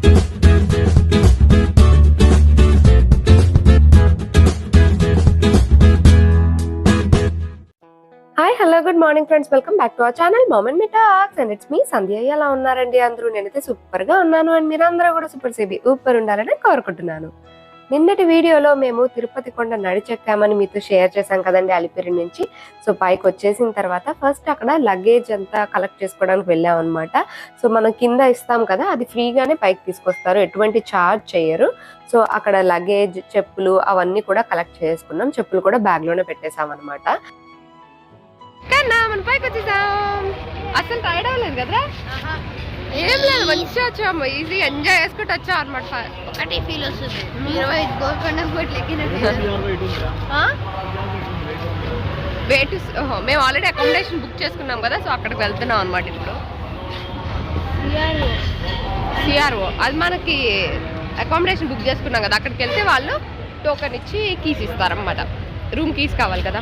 Hi hello good morning friends welcome back to our channel mom and me talks and it's me Sandhya ఎలా ఉన్నారండి అందరూ? నేనైతే సూపర్గా ఉన్నాను. అండ్ మీరందరూ కూడా సూపర్ సేబీ ఊపర్ ఉండాలని కోరుకుంటున్నాను. నిన్నటి వీడియోలో మేము తిరుపతి కొండ నడిచెక్కామని మీతో షేర్ చేశాం కదండి అలిపిరి నుంచి. సో పైకి వచ్చేసిన తర్వాత ఫస్ట్ అక్కడ లగేజ్ అంతా కలెక్ట్ చేసుకోవడానికి వెళ్ళాం అనమాట సో మనం కింద ఇస్తాం కదా అది ఫ్రీగానే పైకి తీసుకొస్తారు. ఎటువంటి ఛార్జ్ చేయరు. సో అక్కడ లగేజ్ చెప్పులు అవన్నీ కూడా కలెక్ట్ చేసుకున్నాం. చెప్పులు కూడా బ్యాగ్లోనే పెట్టేసాం అనమాట కన్నా మన పైకి వచ్చేసాం. అసలు టైర్డ్ అవ్వలేదు కదరా? ఏం లేదు మంచిగా వచ్చాము. ఈజీ ఎంజాయ్ చేసుకుంటూ వచ్చాం అనమాట ఒకటి ఫీల్ వస్తుంది. ఇరవై గోల్కొండ కోట్లు ఎక్కినట్టు మేము ఆల్రెడీ అకామిడేషన్ బుక్ చేసుకున్నాం కదా సో అక్కడికి వెళ్తున్నాం అనమాట ఇప్పుడు. సిఆర్ఓ అది మనకి అకామిడేషన్ బుక్ చేసుకున్నాం కదా అక్కడికి వెళ్తే వాళ్ళు టోకెన్ ఇచ్చి కీస్ ఇస్తారన్నమాట. రూమ్ కీస్ కావాలి కదా.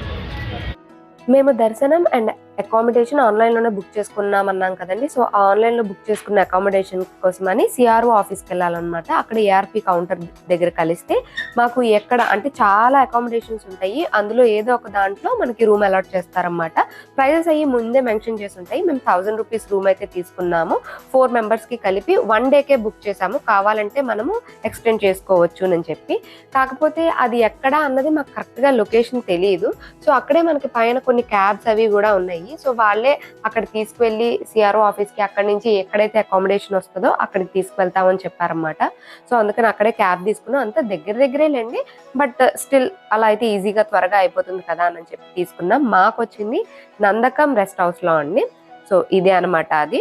మేము దర్శనం అండ్ అకామిడేషన్ ఆన్లైన్లోనే బుక్ చేసుకున్నాం అన్నాం కదండి. సో ఆన్లైన్లో బుక్ చేసుకున్న అకామిడేషన్ కోసమని సిఆర్ఓ ఆఫీస్కి వెళ్ళాలన్నమాట. అక్కడ ఏఆర్పి కౌంటర్ దగ్గర కలిస్తే మాకు ఎక్కడ అంటే చాలా అకామిడేషన్స్ ఉంటాయి. అందులో ఏదో ఒక దాంట్లో మనకి రూమ్ అలాట్ చేస్తారన్నమాట. ప్రైజెస్ అయ్యి ముందే మెన్షన్ చేసి ఉంటాయి. మేము థౌజండ్ రూపీస్ రూమ్ అయితే తీసుకున్నాము. ఫోర్ మెంబర్స్కి కలిపి వన్ డేకే బుక్ చేసాము కావాలంటే మనము ఎక్స్టెండ్ చేసుకోవచ్చు అని చెప్పి. కాకపోతే అది ఎక్కడ అన్నది మాకు కరెక్ట్గా లొకేషన్ తెలియదు సో అక్కడే మనకి పైన కొన్ని క్యాబ్స్ అవి కూడా ఉన్నాయి. సో వాళ్ళే అక్కడ తీసుకువెళ్ళి సిఆర్ఓ ఆఫీస్కి అక్కడ నుంచి ఎక్కడైతే అకామిడేషన్ వస్తుందో అక్కడికి తీసుకువెళ్తామని చెప్పారనమాట సో అందుకని అక్కడే క్యాబ్ తీసుకున్నాం. అంత దగ్గర దగ్గరే లేండి. బట్ స్టిల్ అలా అయితే ఈజీగా త్వరగా అయిపోతుంది కదా అని చెప్పి తీసుకున్నాం. మాకు వచ్చింది నందకం రెస్ట్ హౌస్లో అండి. సో ఇదే అన్నమాట అది.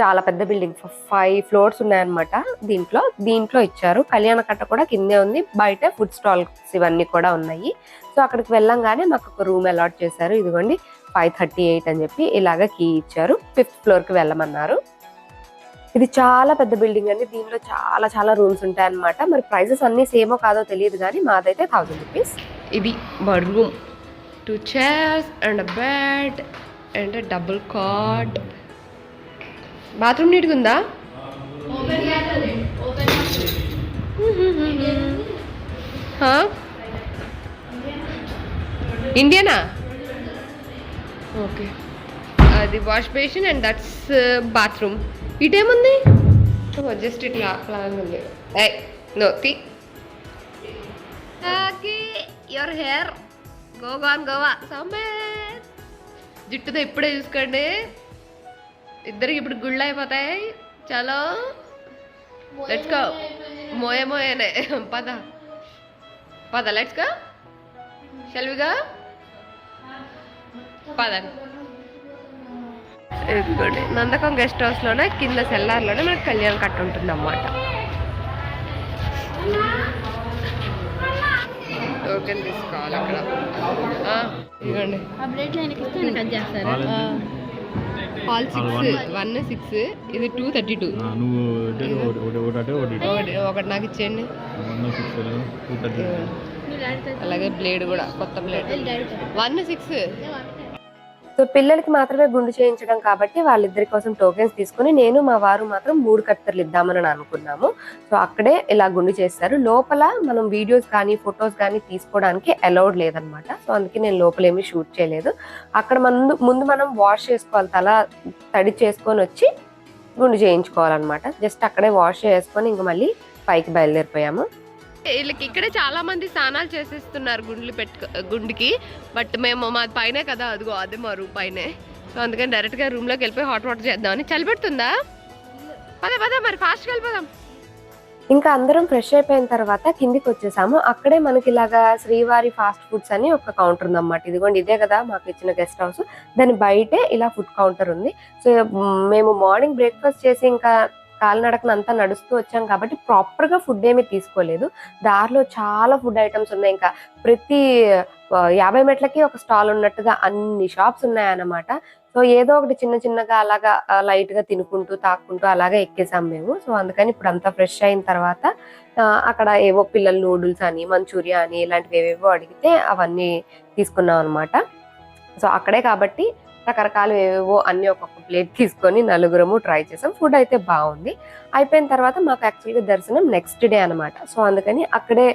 చాలా పెద్ద బిల్డింగ్. ఫైవ్ ఫ్లోర్స్ ఉన్నాయన్నమాట దీంట్లో. దీంట్లో ఇచ్చారు. కళ్యాణ కట్ట కూడా కిందే ఉంది. బయట ఫుడ్ స్టాల్స్ ఇవన్నీ కూడా ఉన్నాయి. సో అక్కడికి వెళ్ళంగానే మాకు ఒక రూమ్ అలాట్ చేశారు. ఇదిగోండి. ఫైవ్ థర్టీ ఎయిట్ అని చెప్పి ఇలాగ కీ ఇచ్చారు. ఫిఫ్త్ ఫ్లోర్కి వెళ్ళమన్నారు. ఇది చాలా పెద్ద బిల్డింగ్ అండి. దీనిలో చాలా చాలా రూమ్స్ ఉంటాయి అన్నమాట మరి ప్రైజెస్ అన్నీ సేమో కాదో తెలియదు కానీ మాదైతే థౌజండ్ రూపీస్. ఇది bedroom two chairs and bed and double cot bathroom నీట్గా ఉందా? హా? ఇండియనా ఓకే అది wash basin and that's bathroom. ఇటేముంది? Just ఇట్లా ప్లాన్ ఉంది. ఏ నో తి. యువర్ హెయిర్ గోగాన్ గోవా సమ్మర్ జుట్టుతో ఇప్పుడే చూసుకోండి. ఇద్దరికి ఇప్పుడు గుళ్ళు అయిపోతాయి. చలో. లెట్స్ గో మోయే మోయేనే. పద. పద లెట్స్ గో షెల్విగా పదండి. ఇదిగోండి. నందకం గెస్ట్ హౌస్లోనే కింద సెల్లార్లోనే మనకి కళ్యాణ్ కట్ట ఉంటుంది అన్నమాట టోకెన్ తీసుకోవాలి అక్కడ. ఇదిగోండి. Hall six one. సిక్స్ ఇది టూ థర్టీ టూ ఒకటి ఒకటి ఒకటి అంటే ఒకటి ఇటు. ఒకటి ఒకటి నాకు ఇచ్చేయండి. అలాగే బ్లేడ్ కూడా కొత్త బ్లేడ్ వన్ సిక్స్ సో పిల్లలకి మాత్రమే గుండు చేయించడం కాబట్టి వాళ్ళిద్దరి కోసం టోకెన్స్ తీసుకుని నేను మా వారు మాత్రం మూడు కత్తెరలు ఇద్దామని అనుకున్నాము. సో అక్కడే ఇలా గుండు చేస్తారు. లోపల మనం వీడియోస్ కానీ ఫొటోస్ కానీ తీసుకోవడానికి అలౌడ్ లేదనమాట. సో అందుకే నేను లోపల ఏమీ షూట్ చేయలేదు. అక్కడ ముందు ముందు మనం వాష్ చేసుకోవాలి. తల తడి చేసుకొని వచ్చి గుండు చేయించుకోవాలన్నమాట. జస్ట్ అక్కడే వాష్ చేసుకొని ఇంక మళ్ళీ పైకి బయలుదేరిపోయాము. వీళ్ళకి ఇక్కడే చాలా మంది స్నానాలు చేసేస్తున్నారు గుండ్లు పెట్టుకు గుండికి. బట్ మేము మాది పైనే కదా అదిగో అదే మా రూమ్ పైనే. సో అందుకని డైరెక్ట్గా రూమ్లోకి వెళ్ళిపోయి హాట్ వాటర్ చేద్దామని. చలి పెడుతుందా? పదే పద మరి ఫాస్ట్గా వెళ్ళిపోదాం. ఇంకా అందరం ఫ్రెష్ అయిపోయిన తర్వాత కిందికి వచ్చేసాము. అక్కడే మనకి ఇలాగా శ్రీవారి ఫాస్ట్ ఫుడ్స్ అని ఒక కౌంటర్ ఉందన్నమాట. ఇదిగోండి ఇదే కదా మాకు ఇచ్చిన గెస్ట్ హౌస్ దాని బయటే ఇలా ఫుడ్ కౌంటర్ ఉంది. సో మేము మార్నింగ్ బ్రేక్ఫాస్ట్ చేసి ఇంకా కాలినడకన అంతా నడుస్తూ వచ్చాం కాబట్టి ప్రాపర్గా ఫుడ్ ఏమీ తీసుకోలేదు. దారిలో చాలా ఫుడ్ ఐటమ్స్ ఉన్నాయి. ఇంకా ప్రతి యాభై మెట్లకి ఒక స్టాల్ ఉన్నట్టుగా అన్ని షాప్స్ ఉన్నాయన్నమాట. సో ఏదో ఒకటి చిన్న చిన్నగా అలాగా లైట్గా తినుకుంటూ తాక్కుంటూ అలాగే ఎక్కేసాం మేము. సో అందుకని ఇప్పుడు అంతా ఫ్రెష్ అయిన తర్వాత అక్కడ ఏవో పిల్లలు నూడిల్స్ అని మంచూరియా అని ఇలాంటివి ఏవేవో అడిగితే అవన్నీ తీసుకున్నాం అనమాట సో అక్కడే కాబట్టి రకరకాలు ఏవేవో అన్ని ఒక్కొక్క ప్లేట్ తీసుకొని నలుగురము ట్రై చేసాం. ఫుడ్ అయితే బాగుంది. అయిపోయిన తర్వాత మాకు యాక్చువల్గా దర్శనం నెక్స్ట్ డే అన్నమాట. సో అందుకని అక్కడే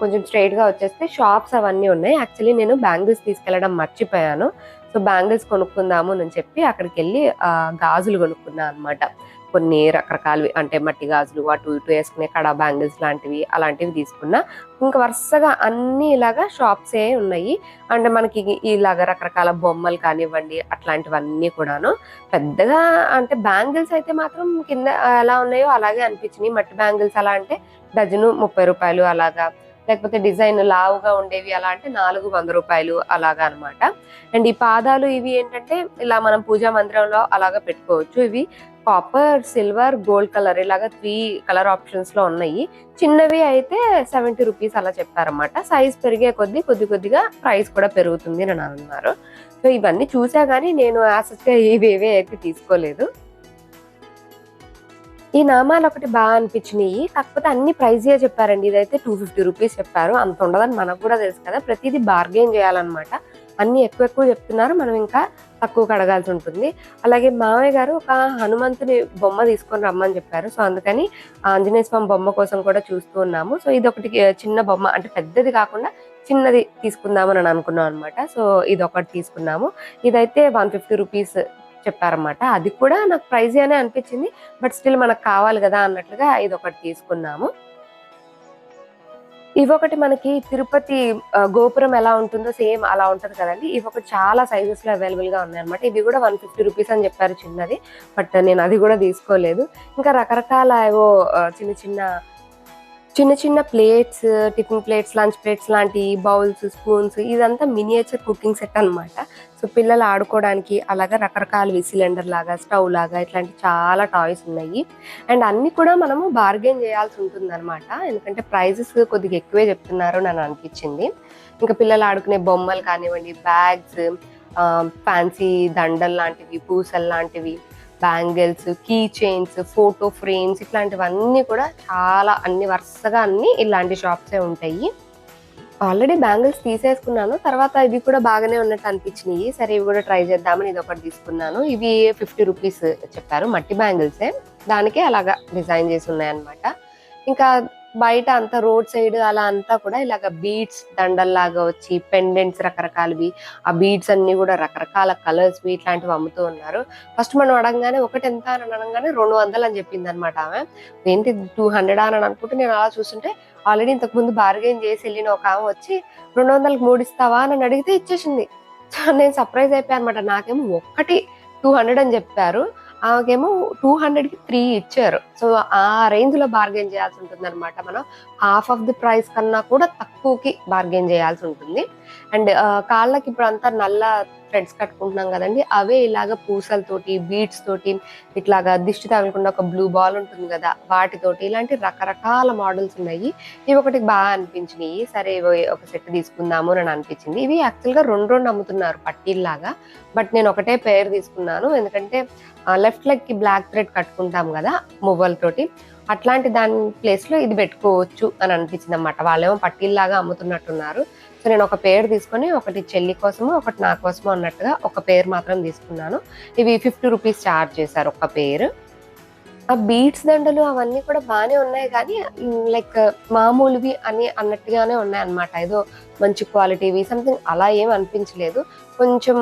కొంచెం స్ట్రైట్గా వచ్చేస్తే షాప్స్ అవన్నీ ఉన్నాయి. యాక్చువల్లీ నేను బ్యాంగిల్స్ తీసుకెళ్ళడం మర్చిపోయాను. సో బ్యాంగిల్స్ కొనుక్కుందాము అని చెప్పి అక్కడికి వెళ్ళి గాజులు కొనుక్కున్నా అన్నమాట. కొన్ని రకరకాలవి అంటే మట్టి గాజులు అటు ఇటు వేసుకునే కడా బ్యాంగిల్స్ లాంటివి అలాంటివి తీసుకున్నా. ఇంకా వరుసగా అన్ని ఇలాగా షాప్సే ఉన్నాయి. అంటే మనకి ఇలాగ రకరకాల బొమ్మలు కానివ్వండి అట్లాంటివన్నీ కూడాను. పెద్దగా అంటే బ్యాంగిల్స్ అయితే మాత్రం కింద ఎలా ఉన్నాయో అలాగే అనిపించినాయి. మట్టి బ్యాంగిల్స్ అలా అంటే డజను ముప్పై రూపాయలు అలాగా లేకపోతే డిజైన్ లావుగా ఉండేవి అలా అంటే నాలుగు వంద రూపాయలు అలాగా అన్నమాట. అండ్ ఈ పాదాలు ఇవి ఏంటంటే ఇలా మనం పూజా మందిరంలో అలాగా పెట్టుకోవచ్చు. ఇవి కాపర్ సిల్వర్ గోల్డ్ కలర్ ఇలాగా త్రీ కలర్ ఆప్షన్స్లో ఉన్నాయి. చిన్నవి అయితే సెవెంటీ రూపీస్ అలా చెప్పారన్నమాట. సైజ్ పెరిగే కొద్దీ కొద్ది కొద్దిగా ప్రైస్ కూడా పెరుగుతుంది అని అన్నారు. సో ఇవన్నీ చూసా కానీ నేను యాసెస్గా ఇవేవే అయితే తీసుకోలేదు. ఈ నామాలు ఒకటి బాగా అనిపించినాయి. కాకపోతే అన్ని ప్రైజే చెప్పారండి? ఇదైతే టూ ఫిఫ్టీ రూపీస్ చెప్పారు. అంత ఉండదని మనకు కూడా తెలుసు కదా. ప్రతిదీ బార్గెయిన్ చేయాలన్నమాట. అన్ని ఎక్కువ ఎక్కువ చెప్తున్నారు. మనం ఇంకా తక్కువ కడగాల్సి ఉంటుంది. అలాగే మామయ్య గారు ఒక హనుమంతుని బొమ్మ తీసుకొని రమ్మని చెప్పారు. సో అందుకని ఆంజనేయ స్వామి బొమ్మ కోసం కూడా చూస్తూ ఉన్నాము. సో ఇది ఒకటి చిన్న బొమ్మ అంటే పెద్దది కాకుండా చిన్నది తీసుకుందామని అని అనుకున్నాం అనమాట సో ఇది ఒకటి తీసుకున్నాము. ఇదైతే వన్ ఫిఫ్టీ రూపీస్ చెప్పారన్నమాట. అది కూడా నాకు ప్రైజ్ అనే అనిపించింది. బట్ స్టిల్ మనకు కావాలి కదా అన్నట్లుగా ఇది ఒకటి తీసుకున్నాము. ఇవి ఒకటి మనకి తిరుపతి గోపురం ఎలా ఉంటుందో సేమ్ అలా ఉంటుంది కదండి. ఇవొకటి ఒకటి చాలా సైజెస్లో అవైలబుల్గా ఉన్నాయన్నమాట. ఉన్నాయి ఇవి కూడా వన్ ఫిఫ్టీ రూపీస్ అని చెప్పారు చిన్నది. బట్ నేను అది కూడా తీసుకోలేదు. ఇంకా రకరకాల ఏవో చిన్న చిన్న చిన్న చిన్న plates tiffin plates lunch plates లాంటి బౌల్స్ స్పూన్స్ ఇదంతా మినియేచర్ కుకింగ్ సెట్ అన్నమాట. సో పిల్లలు ఆడుకోవడానికి అలాగా రకరకాలవి సిలిండర్ లాగా స్టవ్ లాగా ఇట్లాంటి చాలా టాయ్స్ ఉన్నాయి. అండ్ అన్ని కూడా మనము బార్గెన్ చేయాల్సి ఉంటుంది అనమాట ఎందుకంటే ప్రైజెస్ కొద్దిగా ఎక్కువే చెప్తున్నారు నన్ను అనిపించింది. ఇంకా పిల్లలు ఆడుకునే బొమ్మలు కానివ్వండి బ్యాగ్స్ ఫ్యాన్సీ దండలు లాంటివి పూసలు లాంటివి bangles key chains photo frames ఇట్లాంటివన్నీ కూడా చాలా అన్ని వరుసగా అన్ని ఇలాంటి షాప్సే ఉంటాయి. ఆల్రెడీ బ్యాంగిల్స్ తీసేసుకున్నాను. తర్వాత ఇవి కూడా బాగానే ఉన్నట్టు అనిపించినాయి. సరే ఇవి కూడా ట్రై చేద్దామని ఇది ఒకటి తీసుకున్నాను. ఇవి ఫిఫ్టీ రూపీస్ చెప్పారు మట్టి బ్యాంగిల్సే. దానికే అలాగా డిజైన్ చేసి ఉన్నాయన్నమాట. ఇంకా బయట అంతా రోడ్ సైడ్ అలా అంతా కూడా ఇలాగ బీడ్స్ దండల్లాగా వచ్చి పెండెంట్స్ రకరకాలవి ఆ బీడ్స్ అన్ని కూడా రకరకాల కలర్స్ ఇట్లాంటివి అమ్ముతూ ఉన్నారు. ఫస్ట్ మనం అడగగానే ఒకటి ఎంత అని అనగానే రెండు వందలు అని చెప్పింది అనమాట ఆమె. ఏంటి టూ హండ్రెడ్ అని అనుకుంటే నేను అలా చూస్తుంటే ఆల్రెడీ ఇంతకు ముందు బార్గెన్ చేసి వెళ్ళిన ఒక ఆమె వచ్చి రెండు వందలకు మూడు ఇస్తావా అని అడిగితే ఇచ్చేసింది. సో నేను సర్ప్రైజ్ అయిపోయాను అనమాట నాకేమో ఒక్కటి టూ హండ్రెడ్ అని చెప్పారు. ఆమెకేమో టూ హండ్రెడ్కి త్రీ ఇచ్చారు. సో ఆ రేంజ్లో బార్గెన్ చేయాల్సి ఉంటుంది అనమాట మనం. హాఫ్ ఆఫ్ ది ప్రైస్ కన్నా కూడా తక్కువకి బార్గెన్ చేయాల్సి ఉంటుంది. అండ్ కాళ్ళకి ఇప్పుడు అంతా నల్ల థ్రెడ్స్ కట్టుకుంటున్నాం కదండి. అవే ఇలాగ పూసలతోటి బీడ్స్ తోటి ఇట్లాగా దిష్టి తగలకుండా ఒక బ్లూ బాల్ ఉంటుంది కదా వాటితోటి ఇలాంటి రకరకాల మోడల్స్ ఉన్నాయి. ఇవి ఒకటి బాగా అనిపించినాయి. సరే ఒక సెట్ తీసుకుందాము అని అనిపించింది. ఇవి యాక్చువల్గా రెండు రెండు అమ్ముతున్నారు పట్టీల్లాగా. బట్ నేను ఒకటే పేరు తీసుకున్నాను. ఎందుకంటే లెఫ్ట్ లెగ్కి బ్లాక్ థ్రెడ్ కట్టుకుంటాం కదా మువ్వలతోటి అట్లాంటి దాని ప్లేస్లో ఇది పెట్టుకోవచ్చు అని అనిపించింది అనమాట వాళ్ళేమో పట్టీల్లాగా అమ్ముతున్నట్టున్నారు. సో నేను ఒక పేరు తీసుకొని ఒకటి చెల్లి కోసము ఒకటి నా కోసము అన్నట్టుగా ఒక పేరు మాత్రం తీసుకున్నాను. ఇవి ఫిఫ్టీ రూపీస్ ఛార్జ్ చేశారు ఒక పేరు. ఆ బీట్స్ దండలు అవన్నీ కూడా బాగానే ఉన్నాయి కానీ లైక్ మామూలువి అని అన్నట్టుగానే ఉన్నాయి అనమాట ఏదో మంచి క్వాలిటీవి సంథింగ్ అలా ఏం అనిపించలేదు. కొంచెం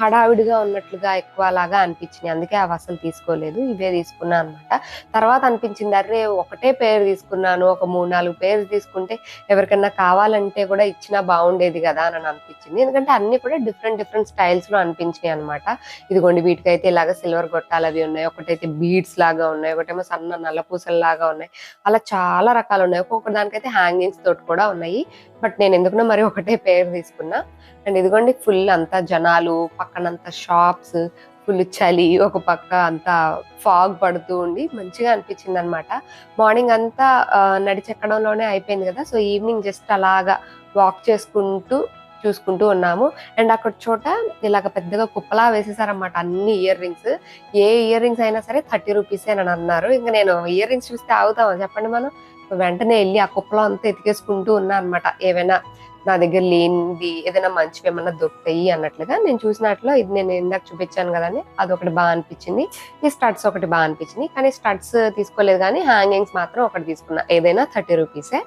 హడావిడిగా ఉన్నట్లుగా ఎక్కువ లాగా అనిపించినాయి. అందుకే అవి అసలు తీసుకోలేదు. ఇవే తీసుకున్నా అనమాట తర్వాత అనిపించింది అరే ఒకటే పేరు తీసుకున్నాను. ఒక మూడు నాలుగు పేరు తీసుకుంటే ఎవరికైనా కావాలంటే కూడా ఇచ్చినా బాగుండేది కదా అని అనిపించింది. ఎందుకంటే అన్ని కూడా డిఫరెంట్ డిఫరెంట్ స్టైల్స్లో అనిపించినాయి అనమాట ఇదిగోండి వీటికైతే ఇలాగ సిల్వర్ గొట్టాలు అవి ఉన్నాయి. ఒకటైతే బీడ్స్ లాగా ఉన్నాయి. ఒకటేమో సన్న నల్ల పూసలు లాగా ఉన్నాయి. అలా చాలా రకాలు ఉన్నాయి. ఒక్కొక్క దానికైతే హ్యాంగింగ్స్ తోటి కూడా ఉన్నాయి. బట్ నేను ఎందుకున్నా మరి ఒకటే పేరు తీసుకున్నా. అండ్ ఇదిగోండి ఫుల్ అంతా జనాలు పక్కనంతా షాప్స్ ఫుల్ చలి ఒక పక్క అంతా ఫాగ్ పడుతూ ఉండి మంచిగా అనిపించింది అనమాట మార్నింగ్ అంతా నడిచెక్కడంలోనే అయిపోయింది కదా సో ఈవినింగ్ జస్ట్ అలాగా వాక్ చేసుకుంటూ చూసుకుంటూ ఉన్నాము. అండ్ అక్కడ చోట ఇలాగ పెద్దగా కుప్పలా వేసేసారన్నమాట అన్ని ఇయర్ రింగ్స్ ఏ ఇయర్ రింగ్స్ అయినా సరే థర్టీ రూపీస్ అని అన్నారు. ఇంకా నేను ఇయర్ రింగ్స్ చూస్తే ఆగుతామా? చెప్పండి మనం. వెంటనే వెళ్ళి ఆ కుప్పలో అంతా ఎతికేసుకుంటూ ఉన్నా అనమాట ఏవైనా నా దగ్గర లేనిది ఏదైనా మంచివి ఏమన్నా దొరుకుతాయి అన్నట్లుగా నేను చూసినట్లో ఇది నేను ఇందాక చూపించాను కదండి అదొకటి బాగా అనిపించింది. ఈ స్టడ్స్ ఒకటి బాగా అనిపించింది. కానీ స్టడ్స్ తీసుకోలేదు కానీ హ్యాంగింగ్స్ మాత్రం ఒకటి తీసుకున్నా. ఏదైనా థర్టీ రూపీసే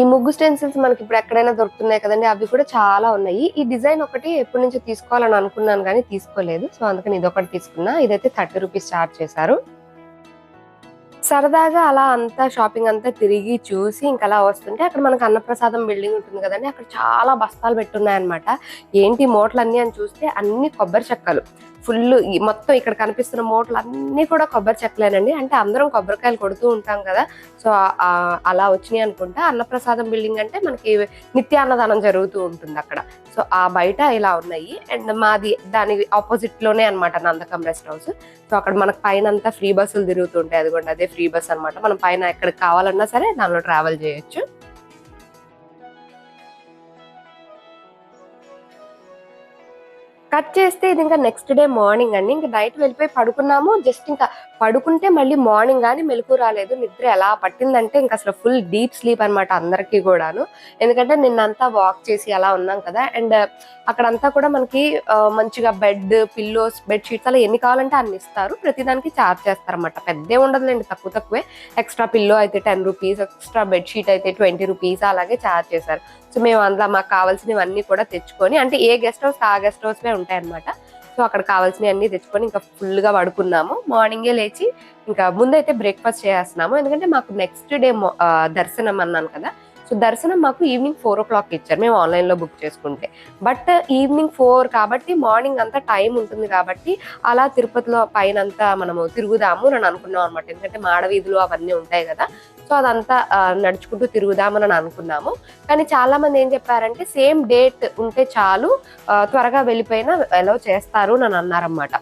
ఈ ముగ్గు స్టెన్సిల్స్ మనకి ఇప్పుడు ఎక్కడైనా దొరుకుతున్నాయి కదండి అవి కూడా చాలా ఉన్నాయి. ఈ డిజైన్ ఒకటి ఎప్పటి నుంచో తీసుకోవాలని అనుకున్నాను కానీ తీసుకోలేదు. సో అందుకని ఇది ఒకటి తీసుకున్నా. ఇదైతే థర్టీ రూపీస్ చార్జ్ చేశారు. సరదాగా అలా అంతా షాపింగ్ అంతా తిరిగి చూసి ఇంకా అలా వస్తుంటే అక్కడ మనకు అన్నప్రసాదం బిల్డింగ్ ఉంటుంది కదండి అక్కడ చాలా బస్తాలు పెట్టున్నాయన్నమాట. ఏంటి మోటలు అన్నీ అని చూస్తే అన్ని కొబ్బరి చెక్కలు. ఫుల్ మొత్తం ఇక్కడ కనిపిస్తున్న మూటలు అన్నీ కూడా కొబ్బరి చెక్కలేనండి. అంటే అందరం కొబ్బరికాయలు కొడుతూ ఉంటాం కదా సో అలా వచ్చినాయి అనుకుంటా. అన్నప్రసాదం బిల్డింగ్ అంటే మనకి నిత్యాన్నదానం జరుగుతూ ఉంటుంది అక్కడ. సో ఆ బయట ఇలా ఉన్నాయి. అండ్ మాది దాని ఆపోజిట్లోనే అనమాట నందకం రెస్ట్ హౌస్ సో అక్కడ మనకు పైన అంతా ఫ్రీ బస్సులు తిరుగుతుంటాయి అదిగోండి అదే ఫ్రీ బస్ అన్నమాట. మనం పైన ఎక్కడికి కావాలన్నా సరే దానిలో ట్రావెల్ చేయొచ్చు. కట్ చేస్తే ఇది ఇంకా నెక్స్ట్ డే మార్నింగ్ అండి. ఇంకా నైట్ వెళ్ళిపోయి పడుకున్నాము. జస్ట్ ఇంకా పడుకుంటే మళ్ళీ మార్నింగ్ కానీ మెలకు రాలేదు. నిద్ర ఎలా పట్టిందంటే ఇంకా అసలు ఫుల్ డీప్ స్లీప్ అనమాట అందరికీ కూడాను. ఎందుకంటే నిన్నంతా వాక్ చేసి అలా ఉన్నాం కదా. అండ్ uh, అక్కడంతా కూడా మనకి uh, మంచిగా బెడ్ పిల్లోస్ బెడ్ షీట్స్ అలా ఎన్ని కావాలంటే అన్ని ఇస్తారు. ప్రతిదానికి చార్జ్ చేస్తారనమాట పెద్దే ఉండదులేండి తక్కువ తక్కువే. ఎక్స్ట్రా పిల్లో అయితే ten rupees extra bed sheet అయితే ట్వంటీ రూపీస్ అలాగే చార్జ్ చేశారు. సో మేము అందులో మాకు కావాల్సినవన్నీ కూడా తెచ్చుకొని అంటే ఏ గెస్ట్ హౌస్ ఆ గెస్ట్ హౌస్వే ఉంటాయన్నమాట. సో అక్కడ కావాల్సినవి అన్ని తెచ్చుకొని ఇంకా ఫుల్గా గా పడుకున్నాము. మార్నింగే లేచి ఇంకా ముందైతే బ్రేక్ఫాస్ట్ చేస్తున్నాము ఎందుకంటే మాకు నెక్స్ట్ డే దర్శనం అన్నాను కదా. సో దర్శనం మాకు ఈవినింగ్ ఫోర్ ఓ క్లాక్ ఇచ్చారు మేము ఆన్లైన్లో బుక్ చేసుకుంటే. బట్ ఈవినింగ్ ఫోర్ కాబట్టి మార్నింగ్ అంతా టైం ఉంటుంది కాబట్టి అలా తిరుపతిలో పైన అంతా మనము తిరుగుదాము అని అనుకున్నాం అనమాట ఎందుకంటే మాడవీధులు అవన్నీ ఉంటాయి కదా. సో అదంతా నడుచుకుంటూ తిరుగుదామని అనుకున్నాము. కానీ చాలా మంది ఏం చెప్పారంటే సేమ్ డేట్ ఉంటే చాలు త్వరగా వెళ్ళిపోయినా ఎలా చేస్తారు అని అన్నారన్నమాట.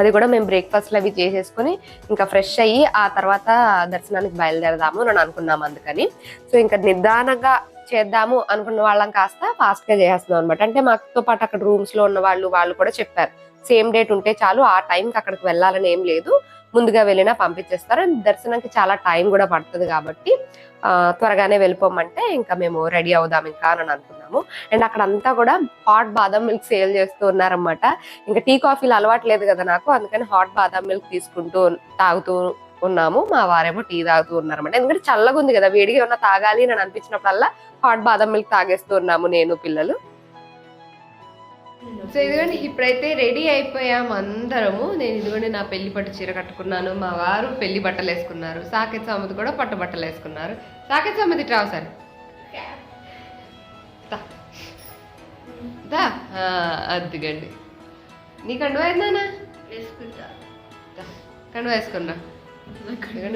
అది కూడా మేము బ్రేక్ఫాస్ట్లు అవి చేసేసుకొని ఇంకా ఫ్రెష్ అయ్యి ఆ తర్వాత దర్శనానికి బయలుదేరదాము అని అనుకున్నాము అందుకని. సో ఇంకా నిదానంగా చేద్దాము అనుకున్న వాళ్ళం కాస్త ఫాస్ట్గా చేసేస్తున్నాం అనమాట అంటే మాతో పాటు అక్కడ రూమ్స్లో ఉన్న వాళ్ళు వాళ్ళు కూడా చెప్పారు. సేమ్ డేట్ ఉంటే చాలు ఆ టైంకి అక్కడికి వెళ్ళాలని ఏం లేదు. ముందుగా వెళ్ళినా పంపించేస్తారు. అండ్ దర్శనానికి చాలా టైం కూడా పడుతుంది కాబట్టి త్వరగానే వెళ్ళిపోమంటే ఇంకా మేము రెడీ అవుదాం ఇంకా అని అనుకున్నాము. అండ్ అక్కడ అంతా కూడా హాట్ బాదం మిల్క్ సేల్ చేస్తూ ఉన్నారనమాట ఇంకా టీ కాఫీలు అలవాటు లేదు కదా నాకు అందుకని హాట్ బాదం మిల్క్ తీసుకుంటూ తాగుతూ ఉన్నాము. మా వారేమో టీ తాగుతూ ఉన్నారన్నమాట. ఎందుకంటే చల్లగా ఉంది కదా వేడిగా ఉన్న తాగాలి అని అనిపించినప్పుడల్లా హాట్ బాదం మిల్క్ తాగేస్తూ ఉన్నాము నేను పిల్లలు. సో ఇదిగోండి ఇప్పుడైతే రెడీ అయిపోయాము అందరము. నేను ఇదిగోండి నా పెళ్ళి పట్టు చీర కట్టుకున్నాను. మా వారు పెళ్ళి బట్టలు వేసుకున్నారు. సాకెత్ సమ్మతి కూడా పట్టు బట్టలు వేసుకున్నారు. సాకెత్ సమ్మతి ట్రావు సార్. దా. ఆ, అదిగండి. నీ కండు అయిందానా కండు వేసుకున్నా.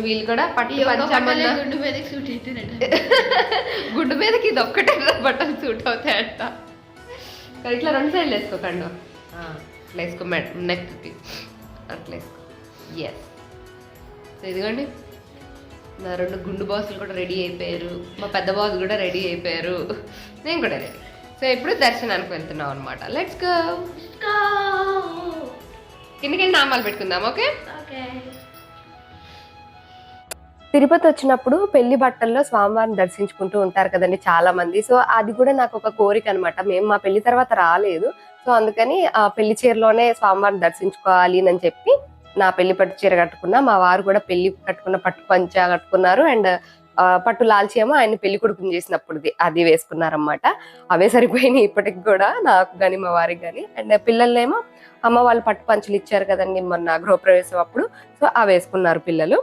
వీళ్ళు కూడా పట్టు ఒక్క బట్టలే పంచమన్నా గుండు మీదకి సూట్ అవుతున్నట్టు గుడ్డు మీదకి ఇది ఒక్కటే బట్టలు సూట్ అవుతాయంట. ఇట్లా రెండు సైడ్లు వేసుకోకండి ఇట్లా వేసుకో మేడం నెక్కి అట్లా వేసుకో. ఎస్ సో ఇదిగోండి. నా రెండు గుండు బాసులు కూడా రెడీ అయిపోయారు. మా పెద్ద బాస్ కూడా రెడీ అయిపోయారు. నేను కూడా రెడీ. సో ఇప్పుడు దర్శనానికి వెళ్తున్నాం అనమాట లెట్స్ గో కిందకి నామాలు పెట్టుకుందాం ఓకే? ఓకే. తిరుపతి వచ్చినప్పుడు పెళ్ళి బట్టల్లో స్వామివారిని దర్శించుకుంటూ ఉంటారు కదండి చాలా మంది సో అది కూడా నాకు ఒక కోరిక అనమాట మేము మా పెళ్ళి తర్వాత రాలేదు. సో అందుకని ఆ పెళ్ళి చీరలోనే స్వామివారిని దర్శించుకోవాలి అని చెప్పి నా పెళ్ళి పట్టు చీర కట్టుకున్నా. మా వారు కూడా పెళ్ళి కట్టుకున్న పట్టు పంచ కట్టుకున్నారు. అండ్ పట్టు లాల్చేమో ఏమో ఆయన పెళ్ళి కొడుకుని చేసినప్పుడుది. అది వేసుకున్నారనమాట అవే సరిపోయినాయి ఇప్పటికి కూడా నాకు కానీ మా వారికి కానీ అండ్ పిల్లలేమో అమ్మ వాళ్ళు పట్టు పంచులు ఇచ్చారు కదండి మొన్న గృహప్రవేశం అప్పుడు. సో అవి వేసుకున్నారు పిల్లలు.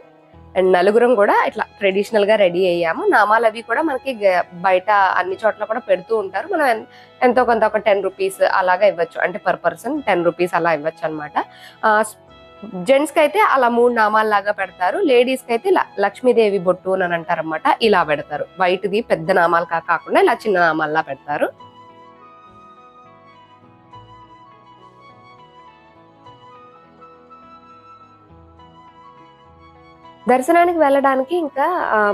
అండ్ నలుగురం కూడా ఇట్లా ట్రెడిషనల్గా రెడీ అయ్యాము. నామాలు అవి కూడా మనకి బయట అన్ని చోట్ల కూడా పెడుతూ ఉంటారు. మనం ఎంతో కొంత ఒక టెన్ రూపీస్ అలాగా ఇవ్వచ్చు. అంటే పర్ పర్సన్ టెన్ రూపీస్ అలా ఇవ్వచ్చు అనమాట జెంట్స్కి అయితే అలా మూడు నామాలు లాగా పెడతారు. లేడీస్కి అయితే లక్ష్మీదేవి బొట్టు అని అంటారు అనమాట ఇలా పెడతారు. వైట్ ది పెద్ద నామాలు కా- కాకుండా ఇలా చిన్న నామాల్లా పెడతారు. దర్శనానికి వెళ్ళడానికి ఇంకా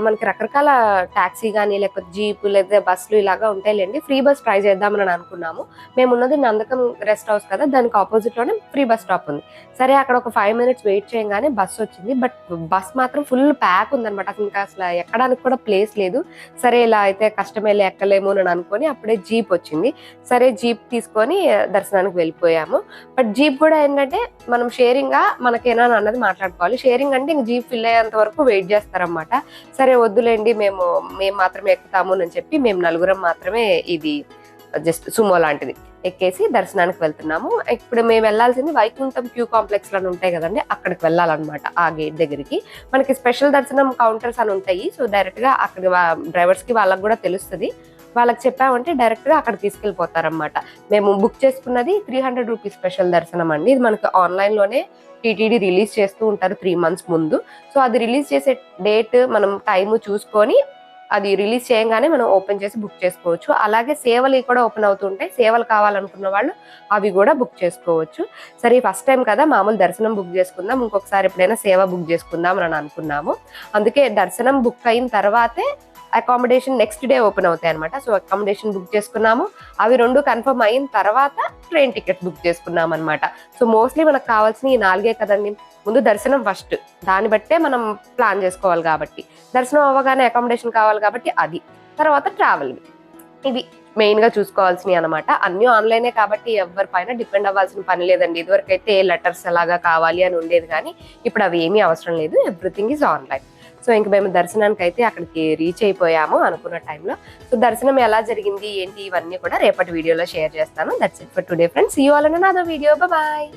మనకి రకరకాల టాక్సీ కానీ లేకపోతే జీప్ లేదా బస్సులు ఇలాగా ఉంటాయిలేండి. ఫ్రీ బస్ ట్రై చేద్దామని అనుకున్నాము. మేము ఉన్నది నందకం రెస్ట్ హౌస్ కదా దానికి ఆపోజిట్లోనే ఫ్రీ బస్ స్టాప్ ఉంది. సరే అక్కడ ఒక ఫైవ్ మినిట్స్ వెయిట్ చేయగానే బస్సు వచ్చింది. బట్ బస్ మాత్రం ఫుల్ ప్యాక్ ఉందనమాట అసలు ఇంకా అసలు ఎక్కడానికి కూడా ప్లేస్ లేదు. సరే ఇలా అయితే కష్టమేలే ఎక్కలేము అని అనుకొని అప్పుడే జీప్ వచ్చింది. సరే జీప్ తీసుకొని దర్శనానికి వెళ్ళిపోయాము. బట్ జీప్ కూడా ఏంటంటే మనం షేరింగ్ మనకి మనకేనా అన్నది మాట్లాడుకోవాలి. షేరింగ్ అంటే ఇంక జీప్ ఫిల్ అయ్యే వచ్చేంత వరకు వెయిట్ చేస్తారన్నమాట. సరే వద్దులేండి మేము మేము మాత్రమే ఎక్కుతాము అని చెప్పి మేము నలుగురం మాత్రమే ఇది జస్ట్ సుమో లాంటిది ఎక్కేసి దర్శనానికి వెళ్తున్నాము. ఇప్పుడు మేము వెళ్ళాల్సింది వైకుంఠం క్యూ కాంప్లెక్స్లను ఉంటాయి కదండి అక్కడికి వెళ్ళాలన్నమాట ఆ గేట్ దగ్గరికి. మనకి స్పెషల్ దర్శనం కౌంటర్స్ అని ఉంటాయి సో డైరెక్ట్గా అక్కడ డ్రైవర్స్కి వాళ్ళకి కూడా తెలుస్తుంది. వాళ్ళకి చెప్పామంటే డైరెక్ట్గా అక్కడ తీసుకెళ్ళిపోతారన్నమాట. మేము బుక్ చేసుకున్నది త్రీ హండ్రెడ్ రూపీస్ స్పెషల్ దర్శనం అండి. ఇది మనకి ఆన్లైన్లోనే టీటీడీ రిలీజ్ చేస్తూ ఉంటారు త్రీ మంత్స్ ముందు. సో అది రిలీజ్ చేసే డేట్ మనం టైం చూసుకొని అది రిలీజ్ చేయగానే మనం ఓపెన్ చేసి బుక్ చేసుకోవచ్చు. అలాగే సేవలు కూడా ఓపెన్ అవుతుంటాయి సేవలు కావాలనుకున్న వాళ్ళు అవి కూడా బుక్ చేసుకోవచ్చు. సరే ఫస్ట్ టైం కదా మామూలు దర్శనం బుక్ చేసుకుందాం ఇంకొకసారి ఎప్పుడైనా సేవ బుక్ చేసుకుందాం అని అనుకున్నాము. అందుకే దర్శనం బుక్ అయిన తర్వాతే అకామిడేషన్ నెక్స్ట్ డే ఓపెన్ అవుతాయి అనమాట సో అకామిడేషన్ బుక్ చేసుకున్నాము. అవి రెండు కన్ఫర్మ్ అయిన తర్వాత ట్రైన్ టికెట్ బుక్ చేసుకున్నాం అనమాట సో మోస్ట్లీ మనకు కావాల్సిన ఈ నాలుగే కదండి. ముందు దర్శనం ఫస్ట్ దాన్ని బట్టే మనం ప్లాన్ చేసుకోవాలి కాబట్టి. దర్శనం అవ్వగానే అకామిడేషన్ కావాలి కాబట్టి అది. తర్వాత ట్రావెల్ ఇవి మెయిన్గా చూసుకోవాల్సినవి అనమాట అన్నీ ఆన్లైనే కాబట్టి ఎవరిపైన డిపెండ్ అవ్వాల్సిన పని లేదండి. ఇదివరకైతే లెటర్స్ ఎలాగా కావాలి అని ఉండేది కానీ ఇప్పుడు అవి ఏమీ అవసరం లేదు. ఎవ్రీథింగ్ ఈజ్ ఆన్లైన్ సో ఇంక మేము దర్శనానికి అయితే అక్కడికి రీచ్ అయిపోయాము అనుకున్న టైంలో సో దర్శనం ఎలా జరిగింది ఏంటి ఇవన్నీ కూడా రేపటి వీడియోలో షేర్ చేస్తాను. That's it for today friends you all అన్న వీడియో బాయ్